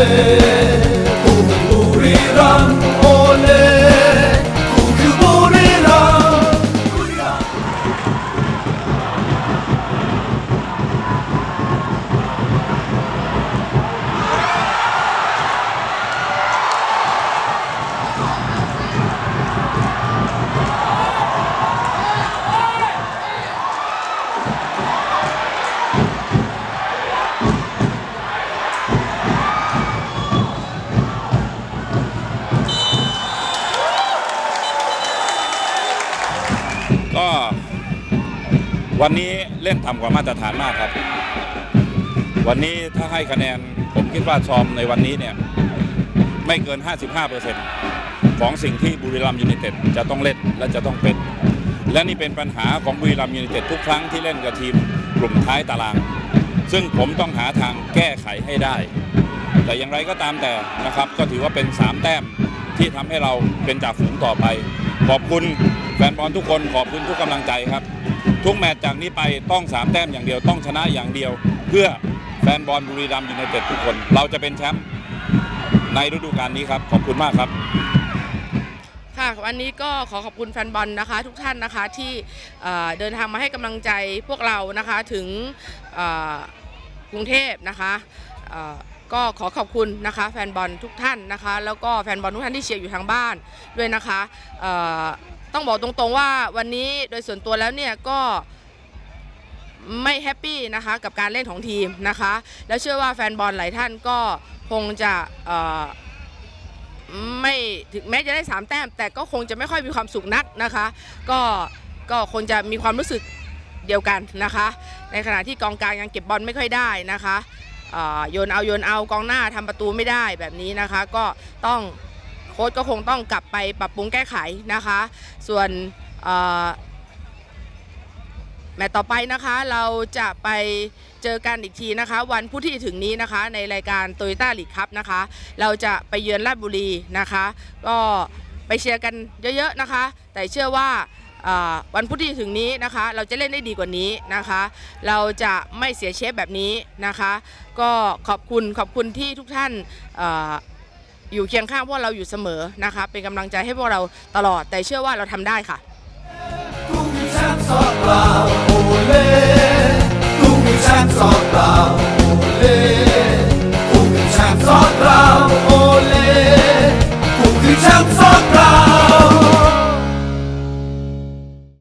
Yeah. ก็วันนี้เล่นต่ำกว่ามาตรฐานมากครับ วันนี้ถ้าให้คะแนนผมคิดว่าซอมในวันนี้เนี่ยไม่เกิน 55%ของสิ่งที่บุรีรัมย์ยูไนเต็ดจะต้องเล่นและจะต้องเป็น และนี่เป็นปัญหาของบุรีรัมย์ยูไนเต็ดทุกครั้งที่เล่นกับทีมกลุ่มท้ายตาราง ซึ่งผมต้องหาทางแก้ไขให้ได้ แต่อย่างไรก็ตามแต่นะครับ ก็ถือว่าเป็น 3 แต้มที่ทำให้เราเป็นจ่าฝูงต่อไป ขอบคุณแฟนบอลทุกคนขอบคุณทุกกำลังใจครับ ทุกแมตช์จากนี้ไปต้อง3แต้มอย่างเดียวต้องชนะอย่างเดียว เพื่อแฟนบอลบุรีรัมย์ยูไนเต็ดทุกคน เราจะเป็นแชมป์ในฤดูกาลนี้ครับขอบคุณมากครับ ค่ะวันนี้ก็ขอขอบคุณแฟนบอลนะคะ ทุกท่านนะคะที่เอ่อเดินทางมาให้กำลังใจพวกเรานะคะถึงเอ่อกรุงเทพนะคะเอ่อ ก็ขอขอบคุณนะคะแฟนบอลทุกท่านนะคะ แล้วก็แฟนบอลทุกท่านที่เชียร์อยู่ทางบ้านด้วยนะคะต้องบอกตรงๆว่าวันนี้โดยส่วนตัวแล้วเนี่ยก็ไม่แฮปปี้นะคะกับการเล่นของทีมนะคะ แล้วเชื่อว่าแฟนบอลหลายท่านก็คงจะไม่ถึงแม้จะได้3แต้ม แต่ก็คงจะไม่ค่อยมีความสุขนักนะคะ ก็ก็คงจะมีความรู้สึกเดียวกันนะคะ ในขณะที่กองกลางยังเก็บบอลไม่ค่อยได้นะคะ โยนเอาโยนเอากองหน้าทำประตูไม่ได้แบบนี้นะคะ ก็ต้องโค้ชก็คงต้องกลับไปปรับปรุงแก้ไขนะคะ ส่วนแมตช์ต่อไปนะคะเราจะไปเจอกันอีกทีนะคะ วันพุธที่ถึงนี้นะคะ ในรายการโตโยต้าลีกคัพนะคะ เราจะไปเยือนราชบุรีนะคะ ก็ไปเชียร์กันเยอะๆนะคะ แต่เชื่อว่า วันพุธที่ถึงนี้นะคะ เราจะเล่นได้ดีกว่านี้นะคะ เราจะไม่เสียเชฟแบบนี้นะคะ ก็ขอบคุณขอบคุณที่ทุกท่านอยู่เคียงข้างพวกเราอยู่เสมอนะคะ เป็นกำลังใจให้พวกเราตลอด แต่เชื่อว่าเราทำได้ค่ะ